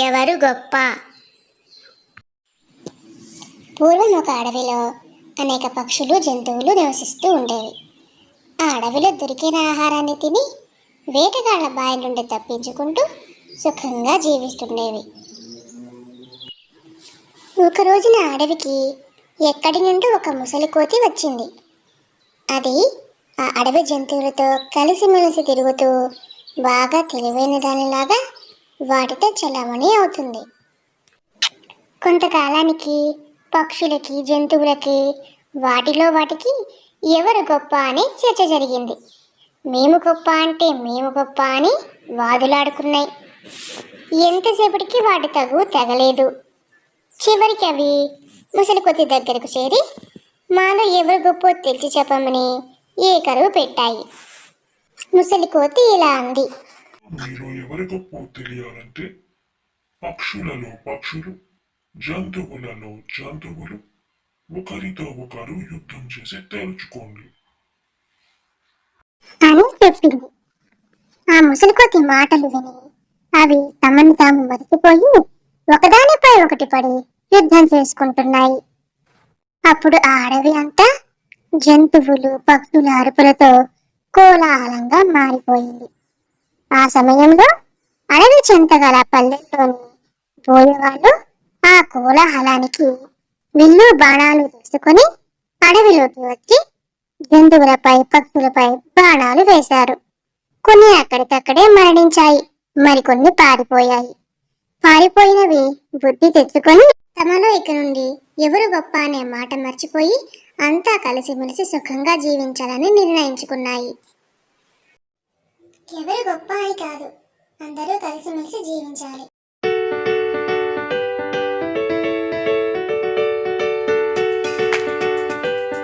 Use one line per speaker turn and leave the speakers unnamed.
ఎవరు గొప్ప? పూర్వం ఒక అడవిలో అనేక పక్షులు జంతువులు నివసిస్తూ ఉండేవి. ఆ అడవిలో దొరికిన ఆహారాన్ని తిని వేటగాళ్ళ బాయి నుండి తప్పించుకుంటూ సుఖంగా జీవిస్తుండేవి. ఒక రోజున అడవికి ఎక్కడి నుండి ఒక ముసలి కోతి వచ్చింది. అది ఆ అడవి జంతువులతో కలిసిమెలిసి తిరుగుతూ బాగా తెలివైన దానిలాగా వాటితో చలామణి అవుతుంది. కొంతకాలానికి పక్షులకి జంతువులకి వాటిలో వాటికి ఎవరు గొప్ప అని చర్చ జరిగింది. మేము గొప్ప అంటే మేము గొప్ప అని వాదులాడుకున్నాయి. ఎంతసేపటికి వాటి తగు తగలేదు. చివరికి అవి ముసలి కొద్ది దగ్గరకు చేరి మాలో ఎవరు గొప్ప తెలిసి చెప్పమని ఏ కరువు పెట్టాయి. ముసలి కోతి ఇలా అంది.
మీరు ఎవరి గొప్ప తెలియాలంటే పక్షులలో పక్షులు జంతువులలో జంతువులు ఒకరితో ఒకరు యుద్ధం చేసి తేల్చుకోండి.
అని చెప్పింది ఆ ముసలికోతి మాటలు విని అవి తమని తాము మరిచిపోయి ఒకదానిపై ఒకటి పడి యుద్ధం చేసుకుంటున్నాయి. అప్పుడు ఆ అడవి అంతా జంతువులు పక్షుల అరుపులతో కోలాహలంగా మారిపోయింది. ఆ సమయంలో అడవి చెంతగల పల్లెల్లోని పోయేవాళ్ళు ఆ కోలాహలానికి విల్లు బాణాలు తీసుకొని అడవిలోకి వచ్చి జంతువులపై పక్షులపై బాణాలు వేశారు. కొన్ని అక్కడికక్కడే మరణించాయి మరికొన్ని పారిపోయాయి. పారిపోయినవి బుద్ధి తెచ్చుకొని తమలో ఇక నుండి ఎవరు గొప్ప అనే మాట మర్చిపోయి అంతా కలిసిమెలిసి సుఖంగా జీవించాలని నిర్ణయించుకున్నాయి. ఎవరు గొప్ప అని కాదు. అందరూ కలిసిమెలిసి జీవించాలి.